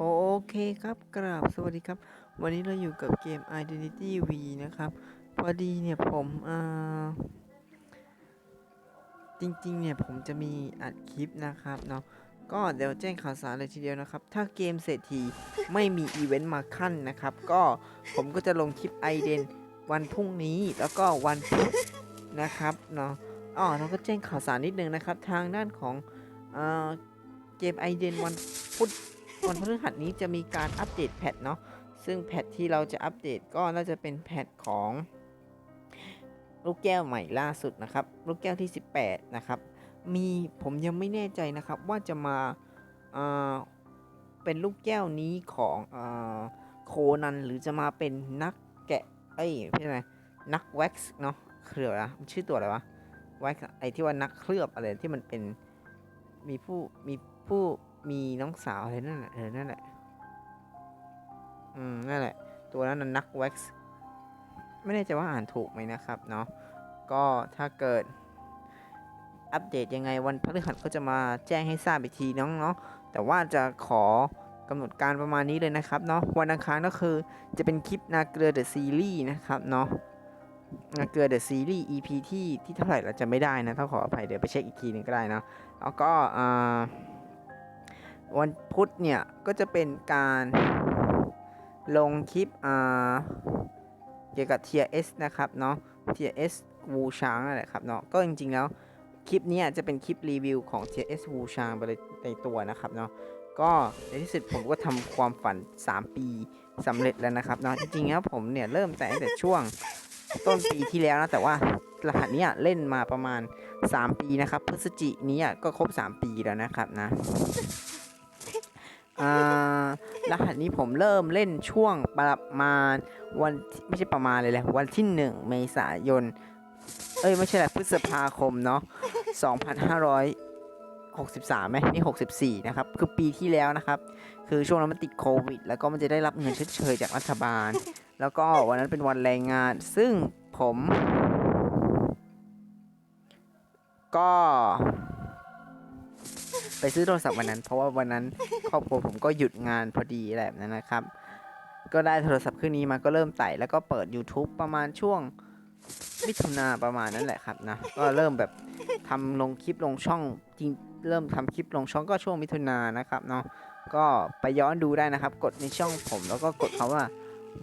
โอเคครับกราบสวัสดีครับ วันนี้เราอยู่กับเกม Identity V นะครับ พอดีเนี่ยผมอ่าจริงๆเนี่ยผมจะมีอัดคลิปนะครับเนาะก็เดี๋ยวแจ้งข่าวสารเลยทีเดียวนะครับ ถ้าเกมเสร็จทีไม่มีอีเวนต์มาขั้นนะครับ ก็ผมก็จะลงคลิปไอเดนวันพรุ่งนี้แล้วก็วันพุธนะครับเนาะอ๋อเราก็แจ้งข่าวสารนิดนึงนะครับ ทางด้านของอ่าเกมไอเดนวันพุธ วันพฤหัสนี้จะมีการอัปเดตแพทเนาะซึ่งแพทที่เราจะอัปเดตก็น่าจะเป็นแพทของลูกแก้วใหม่ล่าสุดนะครับ ลูกแก้วที่ 18 นะครับ มีผมยังไม่แน่ใจนะครับว่าจะมาเเป็นลูกแก้วนี้ของโคนันหรือจะมาเป็นนักแกะเอ้ยพี่อะไรนักแว็กซ์เนาะเคลือบนะชื่อตัวอะไรวะแว็กซ์ไอที่ว่านักเคลือบอะไรที่มันเป็นมีผู้มีผู้ มีน้องสาวอะไรนั่นแหละเออนั่นแหละ อืม นั่นแหละ ตัวนั้นนักแว็กซ์ไม่แน่ใจว่าอ่านถูกไหมนะครับเนาะ ก็ถ้าเกิดอัปเดตยังไงวันพฤหัสก็จะมาแจ้งให้ทราบอีกทีน้องเนาะ แต่ว่าจะขอกำหนดการประมาณนี้เลยนะครับเนาะ วันอังคารก็คือจะเป็นคลิปนาเกลือเดอะซีรีส์นะครับเนาะนาเกลือเดอะซีรีส์ EP ที่ที่เท่าไหร่เราจะไม่ได้นะต้องขออภัยเดี๋ยวไปเช็คอีกทีหนึงก็ได้เนาะแล้วก็อ่า วันพุธเนี่ย ก็จะเป็นการลงคลิปเกี่ยวกับ TRS นะครับเนาะ TRS วูชางนั่นแหละครับเนาะก็จริงๆแล้วคลิปนี้จะเป็นคลิปรีวิวของ TRS วูชางไปเลยในตัวนะครับเนาะก็ในที่สุดผมก็ทำความฝัน 3 ปีสำเร็จแล้วนะครับเนาะจริงๆแล้วผมเนี่ยเริ่มแต่งแต่ช่วงต้นปีที่แล้วนะแต่ว่ารหัสนี้เล่นมาประมาณ 3 ปีนะครับพฤศจินี้ก็ครบ 3 ปีแล้วนะครับนะ อ่ารหัสนี้ผมเริ่มเล่นช่วงประมาณวันไม่ใช่ประมาณเลยแหละวันที่1เมษายน เอ้ยไม่ใช่แหละพฤษภาคมเนาะ2,563ไหมนี่ 64 นะครับ คือปีที่แล้วนะครับ คือช่วงนั้นมันติดโควิด แล้วก็มันจะได้รับเงินชดเชยจากรัฐบาล แล้วก็วันนั้นเป็นวันแรงงาน ซึ่งผม ก็ ไปซื้อโทรศัพท์วันนั้น เพราะว่าวันนั้นครอบครัวผมก็หยุดงานพอดีแบบนั้นนะครับ ก็ได้โทรศัพท์เครื่องนี้มาก็เริ่มไต่แล้วก็เปิด YouTube ประมาณช่วงมิถุนาประมาณนั้นแหละครับนะก็เริ่มแบบทำลงคลิปลงช่องจริงเริ่มทำคลิปลงช่องก็ช่วงมิถุนานะครับเนาะก็ไปย้อนดูได้นะครับ กดในช่องผม แล้วก็กดคาว่า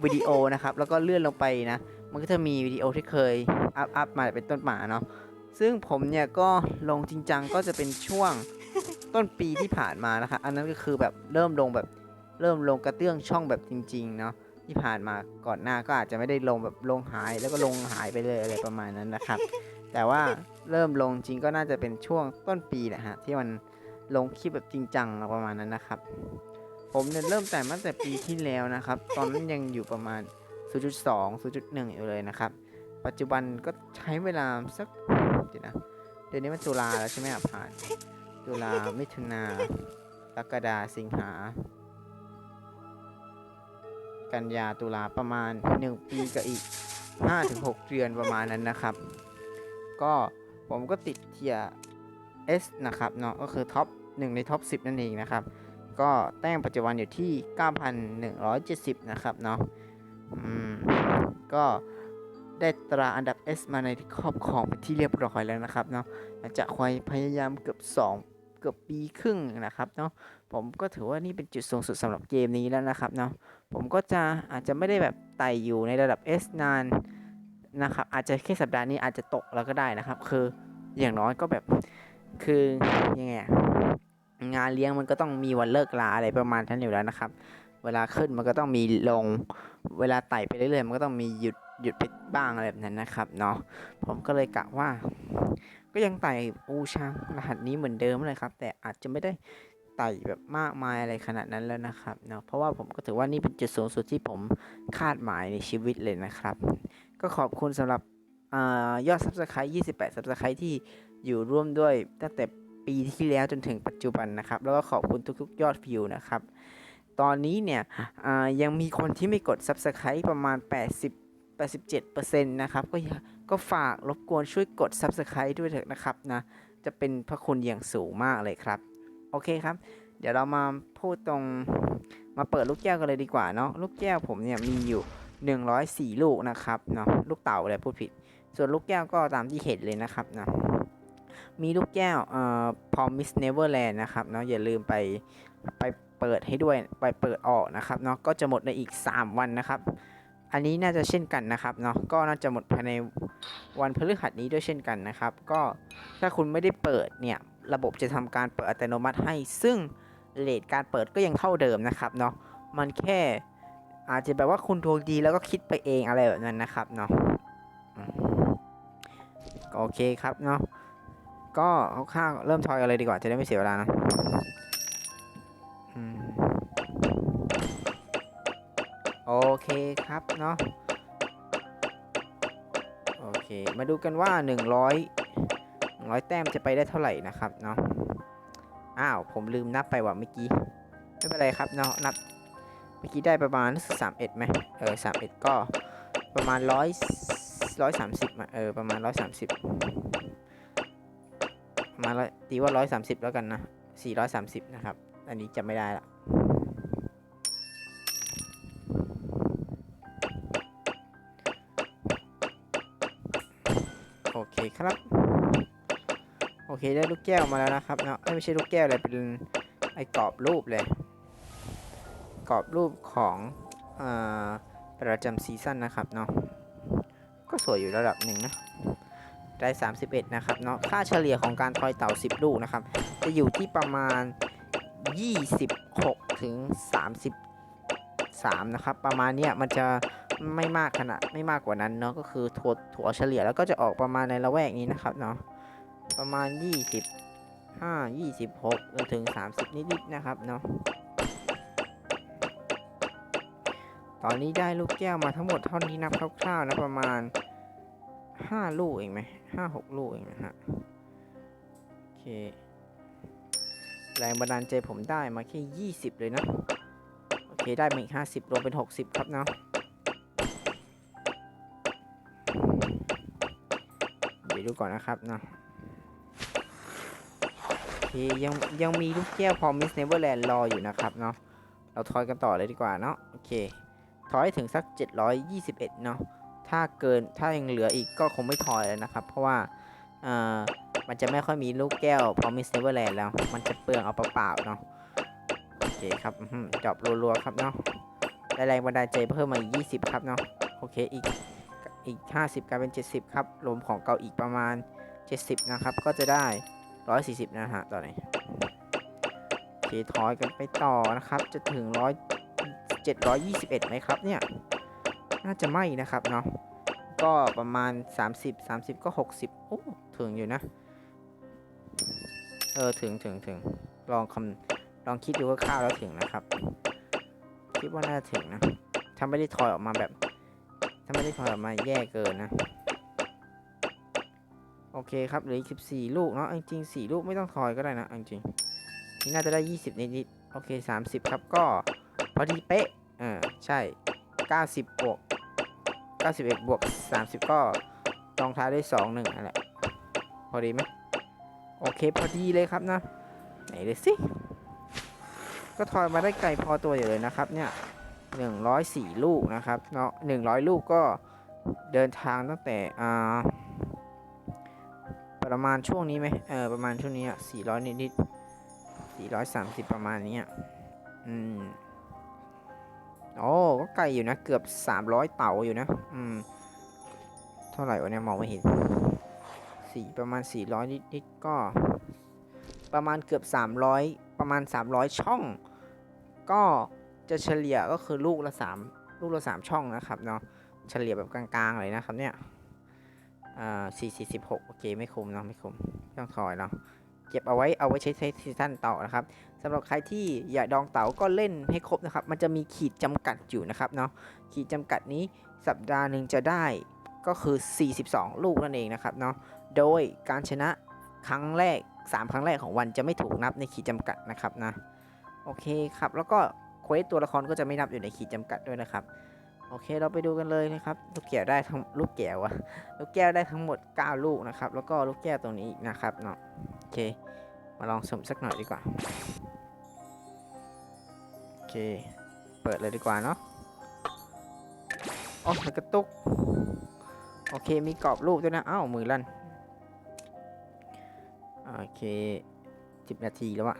วิดีโอนะครับแล้วก็เลื่อนลงไปนะ มันก็จะมีวิดีโอที่เคยอัพอัพมาเป็นต้นมาเนาะซึ่งผมเนี่ยก็ลงจริงจังก็จะเป็นช่วง ต้นปีที่ผ่านมานะครับอันนั้นก็คือแบบเริ่มลงแบบเริ่มลงกระเตื้องช่องแบบจริง ๆ เนาะที่ผ่านมาก่อนหน้าก็อาจจะไม่ได้ลงแบบลงหายแล้วก็ลงหายไปเลยอะไรประมาณนั้นนะครับ แต่ว่าเริ่มลงจริงก็น่าจะเป็นช่วงต้นปีแหละฮะที่มันลงคลิปแบบจริงจังประมาณนั้นนะครับ ผมเนี่ยเริ่มแต่ตั้งแต่ปีที่แล้วนะครับ ตอนนั้นยังอยู่ประมาณ 0.2 0.1 อยู่เลยนะครับ ปัจจุบันก็ใช้เวลาสักเดี๋ยวนะเดือนนี้มันตุลาแล้วใช่ไหมอะผ่าน ตุลา มิถุนากรกฎาสิงหา กันยาตุลาประมาณ 1 ปีกับอีก 5-6 เดือนประมาณนั้นนะครับ ก็ผมก็ติดเทีย S นะครับเนาะก็คือท็อป 1 ในท็อป 10 นั่นเองนะครับ ก็แต้มปัจจุบันอยู่ที่ 9,170 นะครับเนาะอืมก็ได้ตราอันดับ S มาในครอบครองเป็นที่เรียบร้อยแล้วนะครับเนาะหลังจากคอยพยายามเกือบ 2 กือบปีครึ่งนะครับเนาะผมก็ถือว่านี่เป็นจุดสูงสุดสำหรับเกมนี้แล้วนะครับเนาะผมก็จะอาจจะไม่ได้แบบไต่อยู่ในระดับ S นานนะครับอาจจะแค่สัปดาห์นี้อาจจะตกแล้วก็ได้นะครับ คืออย่างน้อยก็แบบคือยังไงงานเลี้ยงมันก็ต้องมีวันเลิกลาอะไรประมาณนั้นอยู่แล้วนะครับ เวลาขึ้นมันก็ต้องมีลง เวลาไต่ไปเรื่อยๆมันก็ต้องมีหยุดหยุดไปบ้างอะไรแบบนั้นนะครับเนาะผมก็เลยกะว่า ก็ยังไต่อูช้างรหัสนี้เหมือนเดิมเลยครับ แต่อาจจะไม่ได้ไต่แบบมากมายอะไรขนาดนั้นแล้วนะครับเนาะเพราะว่าผมก็ถือว่านี่เป็นจุดสูงสุดที่ผมคาดหมายในชีวิตเลยนะครับ ก็ขอบคุณสำหรับอยอดซับสไครต์28ซับสไครต์ที่อยู่ร่วมด้วยตั้งแต่ปีที่แล้วจนถึงปัจจุบันนะครับ แล้วก็ขอบคุณทุกๆ ยอดวิวนะครับ ตอนนี้เนี่ยยังมีคนที่ไม่กด Subscribe ประมาณ 80 87%นะครับก็ ก็ฝากรบกวนช่วยกด Subscribe ด้วยเถอะนะครับนะ จะเป็นพระคุณอย่างสูงมากเลยครับ โอเคครับ เดี๋ยวเรามาพูดตรงมาเปิดลูกแก้วกันเลยดีกว่าเนาะลูกแก้วผมเนี่ยมีอยู่ 104 ลูกนะครับเนาะลูกเต่าอะไรพูดผิด ส่วนลูกแก้วก็ตามที่เห็นเลยนะครับเนาะมีลูกแก้วเอ่อ Promise Neverland นะครับเนาะอย่าลืมไปไปเปิดให้ด้วยไปเปิดออกนะครับเนาะก็จะหมดในอีก 3 วันนะครับ อันนี้น่าจะเช่นกันนะครับเนาะก็น่าจะหมดภายในวันพฤหัสนี้ด้วยเช่นกันนะครับ ก็ถ้าคุณไม่ได้เปิดเนี่ยระบบจะทำการเปิดอัตโนมัติให้ ซึ่งเลทการเปิดก็ยังเท่าเดิมนะครับเนาะมันแค่อาจจะแบบว่าคุณดวงดีแล้วก็คิดไปเองอะไรแบบนั้นนะครับเนาะโอเคครับเนาะก็ข้างๆเริ่มทอยกันเลยดีกว่าจะได้ไม่เสียเวลานะ โอเคครับเนาะโอเค มาดูกันว่า 100 100 แต้มจะไปได้เท่าไหร่นะครับเนาะอ้าว ผมลืมนับไปว่าเมื่อกี้ ไม่เป็นไรครับเนาะนับเมื่อกี้ได้ประมาณ31ไหมเออ31 ก็ประมาณ 100 130มาเออประมาณ 130 ประมาณร้อยตีว่า 130 แล้วกันนะ 430 นะครับ อันนี้จำไม่ได้ละ โอเคได้ลูกแก้วมาแล้วนะครับเนาะไม่ใช่ลูกแก้วเลยเป็นไอ้กรอบรูปเลย กรอบรูปของอประจำซีซั่นนะครับเนาะก็สวยอยู่ระดับหนึ่งนะได้ 31 นะครับเนาะค่าเฉลี่ยของการทอยเต่า 10 ลูกนะครับ จะอยู่ที่ประมาณ 26 ถึง 33 นะครับ ประมาณเนี้ยมันจะไม่มากขนาดไม่มากกว่านั้นเนาะก็คือถัวถั่วเฉลี่ยแล้วก็จะออกประมาณในละแวกนี้นะครับเนาะ ประมาณ 25 26จนถึง 30 นิดๆนะครับเนาะตอนนี้ได้ลูกแก้วมาทั้งหมดเท่านี้นับคร่าวๆนะประมาณ 5 ลูกเองไหมห้าหกลูกเองนะฮะโอเคแรงบันดาลใจผมได้มาแค่ 20 เลยนะ โอเค ได้มาอีก 50 รวมเป็น 60 ครับเนาะเดี๋ยวดูก่อนนะครับเนาะ ยังยังมีลูกแก้วพอมิสเนเวอร์แลนด์รออยู่นะครับเนาะเราทอยกันต่อเลยดีกว่าเนาะโอเคทอยถึงสัก 721 เนาะถ้าเกินถ้ายังเหลืออีกก็คงไม่ทอยแล้วนะครับ เพราะว่าเอ่อมันจะไม่ค่อยมีลูกแก้ว Promise Neverland แล้ว มันจะเปลืองเอาเปล่าๆเนาะโอเคครับหือจอบรัวๆครับเนาะได้แรงบันดาลใจเพิ่มมาอีก 20 ครับเนาะโอเคอีกอีก 50กลายเป็น 70 ครับรวมของเก่าอีกประมาณ 70 นะครับ ก็จะได้ 140นะฮะตอนนี้โอเคถอยกันไปต่อนะครับ จะถึง100 721ไหมครับเนี่ย น่าจะไม่นะครับเนาะ ก็ประมาณ30 30ก็60โอ้ ถึงอยู่นะ เออ ถึงถึงถึงลองคำลองคิดดูว่าข้าวๆแล้วถึงนะครับ คิดว่าน่าจะถึงนะ ถ้าไม่ได้ถอยออกมาแบบ ถ้าไม่ได้ถอยออกมาแย่เกินนะ โอเคครับเหลืออีก14ลูกเนาะจริงๆ4ลูกไม่ต้องถอยก็ได้นะจริงๆนี่น่าจะได้20นิดๆโอเค30ครับก็พอดีเป๊ะเออใช่90บบวก91บเอ็ดบวก30ก็รองท้ายด้วย2 1นั่นแหละพอดีไหมโอเคพอดีเลยครับนะไหนเลยสิก็ถอยมาได้ไกลพอตัวอยู่เลยนะครับเนี่ย104ลูกนะครับเนาะ100ลูกก็เดินทางตั้งแต่อ่า ประมาณช่วงนี้ไหมเออประมาณช่วงนี้อะ400นิดนิดๆ430ประมาณนี้อะอืมโอ้ก็ไกลอยู่นะเกือบ300เต่าอยู่นะอืมเท่าไหร่วะเนี่ยมองไม่เห็นสี่ประมาณ400นิดนิดๆก็ ประมาณเกือบ300ประมาณ300ช่อง ก็จะเฉลี่ยก็คือลูกละ3ลูกละ3ช่องนะครับเนาะเฉลี่ยแบบกลางๆเลยนะครับเนี่ย อ่า4 4 6โอเคไม่คุ้มเนาะไม่คุ้มต้องถอยเนาะเก็บเอาไว้เอาไว้ใช้ใช้ซีซั่นต่อนะครับสำหรับใครที่อยากดองเต๋าก็เล่นให้ครบนะครับ มันจะมีขีดจำกัดอยู่นะครับเนาะขีดจำกัดนี้สัปดาห์หนึ่งจะได้ก็คือ 42 ลูกนั่นเองนะครับเนาะโดยการชนะครั้งแรก 3 ครั้งแรกของวันจะไม่ถูกนับในขีดจำกัดนะครับนะโอเคครับแล้วก็เควสตัวละครก็จะไม่นับอยู่ในขีดจำกัดด้วยนะครับ โอเคเราไปดูกันเลยนะครับ ลูกแก้วได้ทั้งลูกแก้วอะลูกแก้วได้ทั้งหมด 9 ลูกนะครับ แล้วก็ลูกแก้วตรงนี้อีกนะครับเนาะโอเค มาลองสมสักหน่อยดีกว่าโอเค เปิดเลยดีกว่าเนาะอ๋อมันกระตุกโอเคมีกรอบรูปด้วยนะอ้าวมือลั่นโอเคสิบนาทีแล้วอะ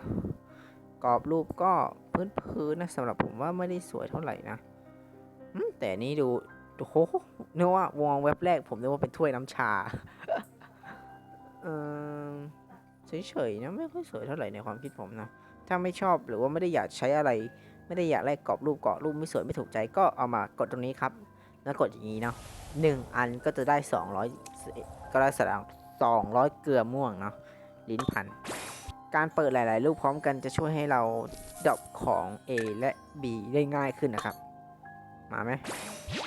กรอบรูปก็พื้นๆนะสำหรับผมว่าไม่ได้สวยเท่าไหร่นะ แต่นี่ดูโอ้โหนึกว่าวองเว็บแรกผมนึกว่าเป็นถ้วยน้ำชา เออเฉยๆนะไม่ค่อยสวยเท่าไหร่ในความคิดผมนะ ถ้าไม่ชอบหรือว่าไม่ได้อยากใช้อะไร ไม่ได้อยากแลกกรอบรูปเกาะรูปไม่สวยไม่ถูกใจก็เอามากดตรงนี้ครับ แล้วกดอย่างนี้เนาะหนึ่งอันก็จะได้ 200 ก็ได้สลัง200เกลือม่วงเนาะลิ้นพัน การเปิดหลาย ๆ รูปพร้อมกันจะช่วยให้เราดรอปของ A และ B ได้ง่ายขึ้นนะครับ มาไหม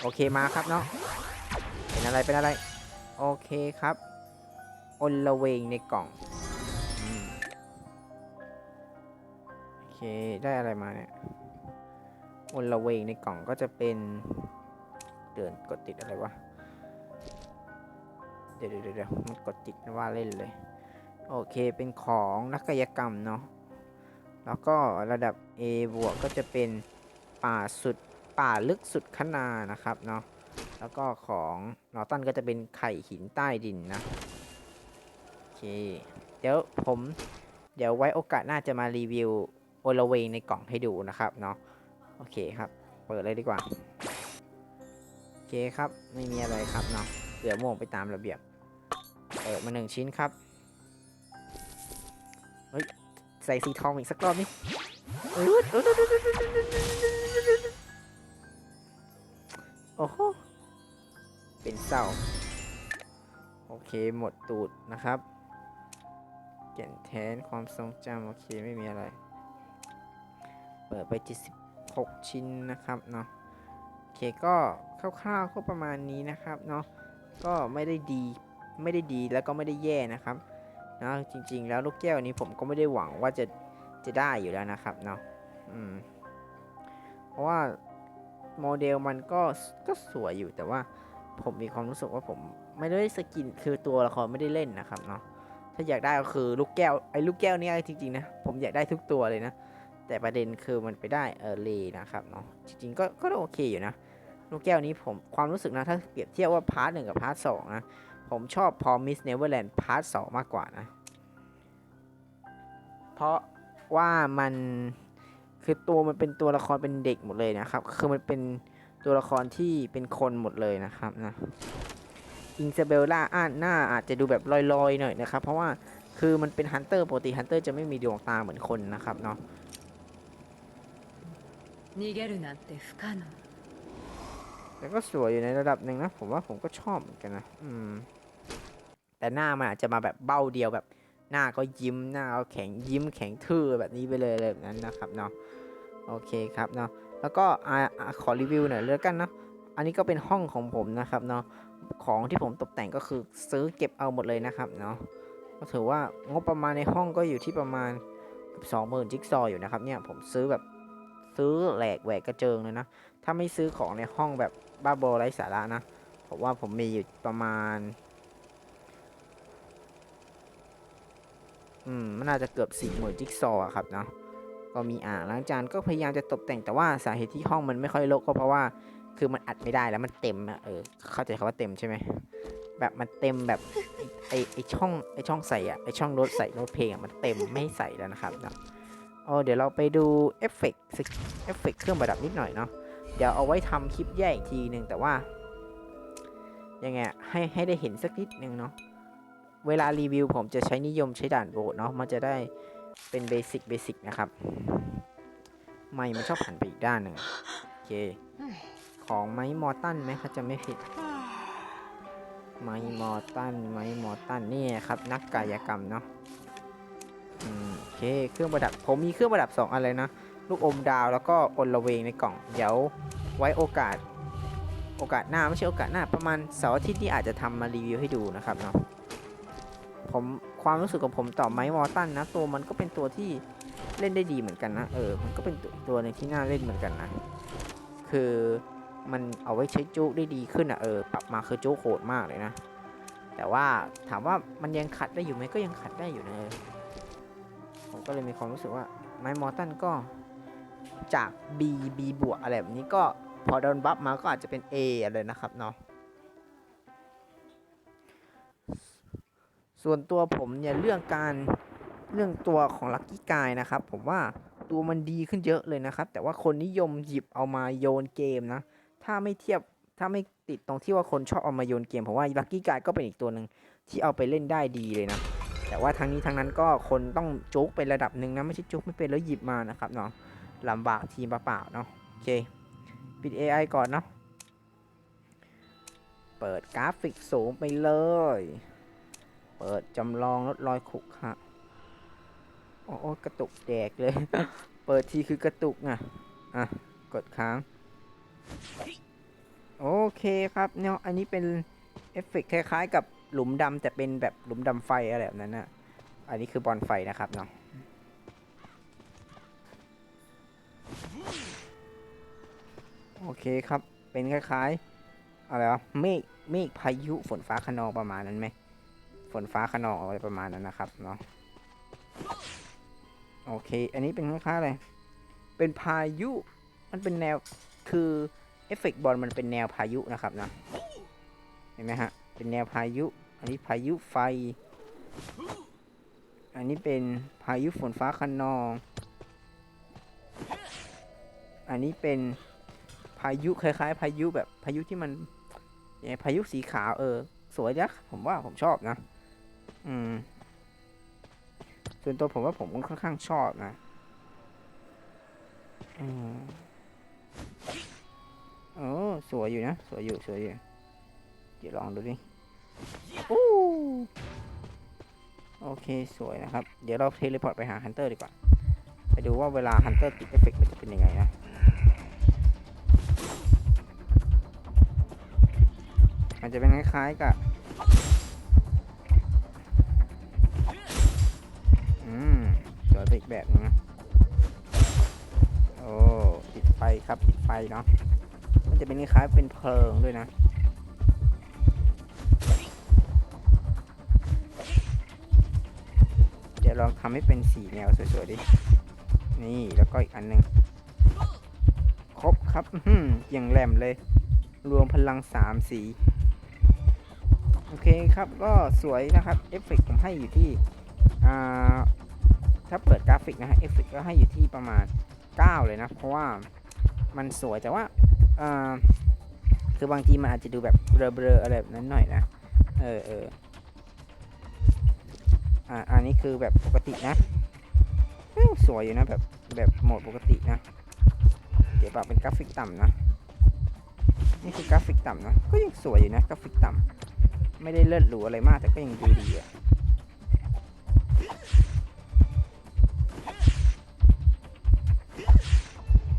โอเคมาครับเนาะเป็นอะไรเป็นอะไร โอเคครับอนละเวงในกล่องอโอเคได้อะไรมาเนี่ยอนละเวงในกล่องก็จะเป็นเดินกดติดอะไรวะเดี๋ยวเดี๋ยวเดี๋ยวมันกดติดว่าเล่นเลย โอเคเป็นของนักกายกรรมเนาะแล้วก็ระดับ A บวกก็จะเป็นป่าสุด ป่าลึกสุดขนานะครับเนาะแล้วก็ของนอตันก็จะเป็นไข่หินใต้ดินนะโอเคเดี๋ยวผมเดี๋ยวไว้โอกาสหน้าจะมารีวิวโอลเวงในกล่องให้ดูนะครับเนาะโอเคครับ เปิดเลยดีกว่าโอเคครับไม่มีอะไรครับเนาะเกลือม่วงไปตามระเบียบเปิดมาหนึ่งชิ้นครับเฮ้ยใส่สีทองอีกสักรอบนี่ เศร้า โอเคหมดตูดนะครับแก่นแทนความทรงจำโอเคไม่มีอะไร เปิดไป76 ชิ้นนะครับเนาะโอเคก็คร่าวๆก็ประมาณนี้นะครับเนาะก็ไม่ได้ดีไม่ได้ดีแล้วก็ไม่ได้แย่นะครับนะจริงๆ แล้วลูกแก้วนี้ผมก็ไม่ได้หวังว่าจะจะได้อยู่แล้วนะครับเนาะอืมเพราะว่าโมเดลมันก็ก็สวยอยู่แต่ว่า ผมมีความรู้สึกว่าผมไม่ได้สกินคือตัวละครไม่ได้เล่นนะครับเนาะถ้าอยากได้ก็คือลูกแก้วไอ้ลูกแก้วเนี้จริงๆนะผมอยากได้ทุกตัวเลยนะ แต่ประเด็นคือมันไปได้เออเลนะครับเนาะจริงๆก็ก็โอเคอยู่นะ ลูกแก้วนี้ผมความรู้สึกนะถ้าเปรียบเทียบว่าพาร์ทหนึ่งกับพาร์ทสองนะผมชอบพอมิสเนเวอร์แลนด์พาร์ทสองมากกว่านะ เพราะว่ามันคือตัวมันเป็นตัวละครเป็นเด็กหมดเลยนะครับ คือมันเป็น ตัวละครที่เป็นคนหมดเลยนะครับนะอิงซาเบลล่าอ่านหน้าอาจจะดูแบบลอยๆหน่อยนะครับ เพราะว่าคือมันเป็นฮันเตอร์ปกติฮันเตอร์จะไม่มีดวงตาเหมือนคนนะครับเนาะแต่ก็สวยอยู่ในระดับหนึ่งนะ ผมว่าผมก็ชอบเหมือนกันนะอืมแต่หน้ามันอาจจะมาแบบเบ้าเดียวแบบหน้าก็ยิ้มหน้าก็แข็งยิ้มแข็งทื่อแบบนี้ไปเลยแบบนั้นนะครับเนาะโอเคครับเนาะ แล้วก็อ่าขอรีวิวหน่อยเลยกันเนาะอันนี้ก็เป็นห้องของผมนะครับเนาะของที่ผมตกแต่งก็คือซื้อเก็บเอาหมดเลยนะครับเนาะก็ถือว่างบประมาณในห้องก็อยู่ที่ประมาณสองหมื่นจิ๊กซอว์อยู่นะครับเนี่ยผมซื้อแบบซื้อแหลกแหวกกระเจิงเลยนะ ถ้าไม่ซื้อของในห้องแบบบ้าบอไร้สาระนะผมว่าผมมีอยู่ประมาณ อืมมันน่าจะเกือบสี่หมื่นจิ๊กซอว์ครับเนาะ ก็มีอ่างล้างจานก็พยายามจะตกแต่งแต่ว่าสาเหตุที่ห้องมันไม่ค่อยรกก็เพราะว่า คือมันอัดไม่ได้แล้วมันเต็มอะเออเข้าใจคำว่าเต็มใช่ไหมแบบมันเต็มแบบไอไอช่องไอช่องใส่อะไอช่องโน้ตใส่โน้ตเพลงอะมันเต็มไม่ใส่แล้วนะครับเนาะอ๋อเดี๋ยวเราไปดูเอฟเฟกต์เอฟเฟกต์เครื่องประดับนิดหน่อยเนาะเดี๋ยวเอาไว้ทำคลิปแยกอีกทีหนึ่งแต่ว่ายังไงให้ให้ได้เห็นสักนิดนึงเนาะเวลารีวิวผมจะใช้นิยมใช้ด่านโบดเนาะมันจะได้ เป็นเบสิกเบสิกนะครับ ไม่มันชอบหันไปอีกด้านหนึ่งโอเค ของไม้มอตันไหมถ้าจะไม่ผิด ไม้มอตันไม้มอตันนี่ครับ นักกายกรรมเนาะโอเค เครื่องประดับ ผมมีเครื่องประดับสองอันเลยนะ ลูกอมดาวแล้วก็อนละเวงในกล่อง เดี๋ยวไว้โอกาส โอกาสหน้าไม่ใช่โอกาสหน้า ประมาณเสาร์อาทิตย์ที่อาจจะทำมารีวิวให้ดูนะครับเนาะ ผมความรู้สึกของผมต่อไม้มอตันนะ ตัวมันก็เป็นตัวที่เล่นได้ดีเหมือนกันนะ เออ มันก็เป็นตัวตัวหนึงที่น่าเล่นเหมือนกันนะ คือมันเอาไว้ใช้จุกได้ดีขึ้นอะเออ ปรับมาคือจุกโหดมากเลยนะ แต่ว่าถามว่ามันยังขัดได้อยู่ไหมก็ยังขัดได้อยู่นะเออผมก็เลยมีความรู้สึกว่าไม้มอตันก็จาก B B บวกอะไรแบบนี้ก็พอโดนบัฟมาก็อาจจะเป็น A อะไรนะครับเนาะ ส่วนตัวผมเนี่ยเรื่องการเรื่องตัวของลั c กี้กายนะครับ ผมว่าตัวมันดีขึ้นเยอะเลยนะครับ แต่ว่าคนนิยมหยิบเอามาโยนเกมนะ ถ้าไม่เทียบถ้าไม่ติดตรงที่ว่าคนชอบเอามาโยนเกมผมว่าลั c กี้กายก็เป็นอีกตัวหนึ่งที่เอาไปเล่นได้ดีเลยนะ แต่ว่าทั้งนี้ทั้งนั้นก็คนต้องจุกเป็นระดับหนึ่งนะ ไม่ใช่จุกไม่เป็นแล้วหยิบมานะครับเนาะลำบากทีมเปล่าๆเนาะโอเค ปิด AI ก่อนเนาะเปิดกราฟิกสูงไปเลย เปิดจำลองลดรอยขรุขะโอ้โอกระตุกแดกเลย เปิดทีคือกระตุกอะ อะ กดค้าง โอเคครับเนาะอันนี้เป็นเอฟเฟกคล้ายๆ กับหลุมดำแต่เป็นแบบหลุมดำไฟอะไรแบบนั้นนะอันนี้คือบอลไฟนะครับเนาะโอเคครับ เป็นคล้ายๆ อะไรวะเมฆเมฆพายุฝนฟ้าขนองประมาณนั้นไหม ฝนฟ้าขนองอะไรประมาณนั้นนะครับเนาะโอเค อันนี้เป็นคล้ายๆอะไร เป็นพายุ มันเป็นแนว คือเอฟเฟกต์บอลมันเป็นแนวพายุนะครับนะ เห็นไหมฮะ เป็นแนวพายุ อันนี้พายุไฟ อันนี้เป็นพายุฝนฟ้าคะนอง อันนี้เป็นพายุคล้ายๆ พายุแบบพายุที่มันพายุสีขาวเออ สวยนะผมว่าผมชอบนะ อืม ส่วนตัวผมว่าผมก็ค่อนข้างชอบนะ อืมโอ้สวยอยู่นะ สวยอยู่ สวยอยู่ เดี๋ยวลองดูดิอู้โอเค สวยนะครับ เดี๋ยวเราเทเลพอร์ตไปหาฮันเตอร์ดีกว่า ไปดูว่าเวลาฮันเตอร์ติดเอฟเฟกต์มันจะเป็นยังไงนะมันจะเป็นคล้ายๆกับ อืมสวยไปอีกแบบนึงนะโอ้ติดไฟครับติดไฟเนาะมันจะเป็นคล้ายเป็นเพลิงด้วยนะเดี๋ยวลองทำให้เป็นสีแนวสวยๆดินี่แล้วก็อีกอันหนึ่งครบครับอย่างแหลมเลย รวมพลังสามสี โอเคครับก็สวยนะครับ เอฟเฟกต์ผมให้อยู่ที่ ถ้าเปิดกราฟิกนะฮะเอฟเฟกก็ให้อยู่ที่ประมาณ 9 เลยนะ เพราะว่ามันสวยแต่ว่าคือบางทีมันอาจจะดูแบบเบลอๆอะไรแบบนั้นหน่อยนะ เออเอออ่าอันนี้คือแบบปกตินะ สวยอยู่นะแบบแบบโหมดปกตินะ เดี๋ยวปรับเป็นกราฟิกต่ำนะ นี่คือกราฟิกต่ำนะ ก็ยังสวยอยู่นะกราฟิกต่ำไม่ได้เลิศหรูอะไรมากแต่ก็ยังดูดีอะ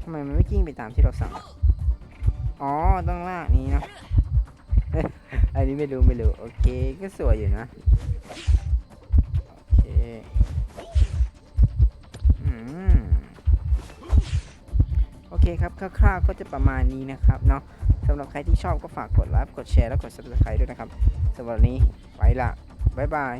ำไมมันไม่กิ้งไปตามที่เราสั่ง อ๋อ ต้องลากนี้เนาะอันนี้ไม่รู้ไม่รู้ โอเค ก็สวยอยู่นะ โอเค อืม โอเคครับ คร่าวๆ ก็จะประมาณนี้นะครับเนาะสำหรับใครที่ชอบก็ฝากกดไลค์ กดแชร์ และกด subscribe ด้วยนะครับสำหรับวันนี้ ไปละบ๊ายบาย